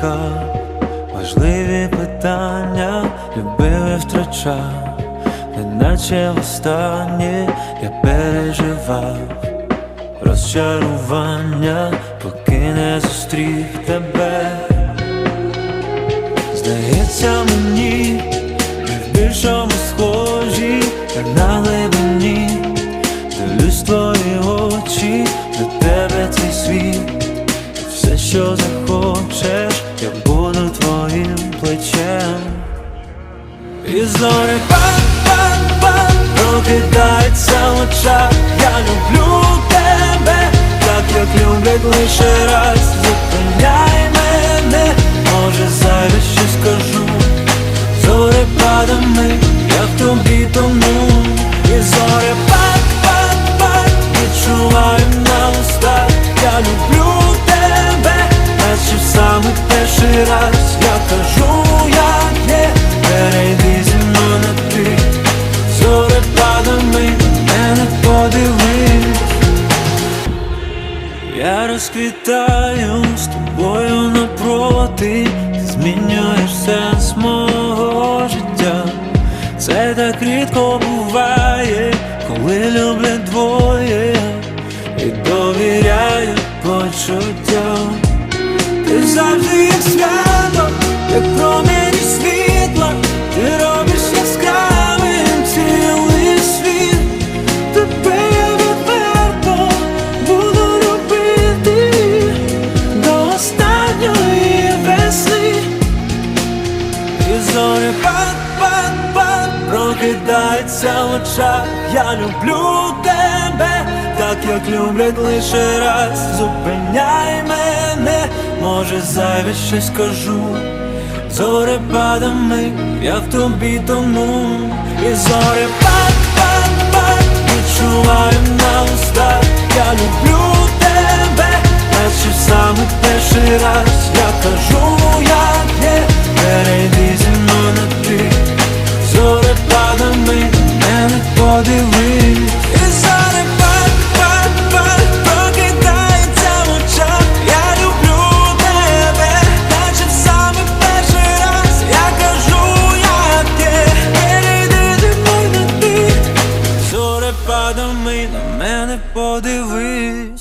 шукав важливі питання, любив і втрачав, неначе востаннє я переживав розчарування, поки не зустрів тебе. Здається мені, ми в більшому схожі, як плечем. І зорі пам-пам-пам прокидається в очах. Я люблю тебе, так як люблять лише раз. Зупиняй мене, може зайве ще скажу. Зорі падами, я в тобі тону. І зорі пак-пак-пак відчуваю на устах. Я люблю тебе, наче в самий перший раз розквітаю з тобою напроти, ти змінюєш сенс мого життя. Це так рідко буває, коли люблять двоє і довіряють почуттям. Ти завжди як свято, як промені прокидається в Я люблю тебе, так як люблять лише раз. Зупиняй мене, може зайве щось скажу. Зорепадами я в тобі тому, І зори пад, пад, пад, відчуваю подивись. І зараз пак, пак, пак, прокидається Я люблю тебе, наче в перший раз. Я кажу, як є Перейди ти мой на ти. На мене подивись.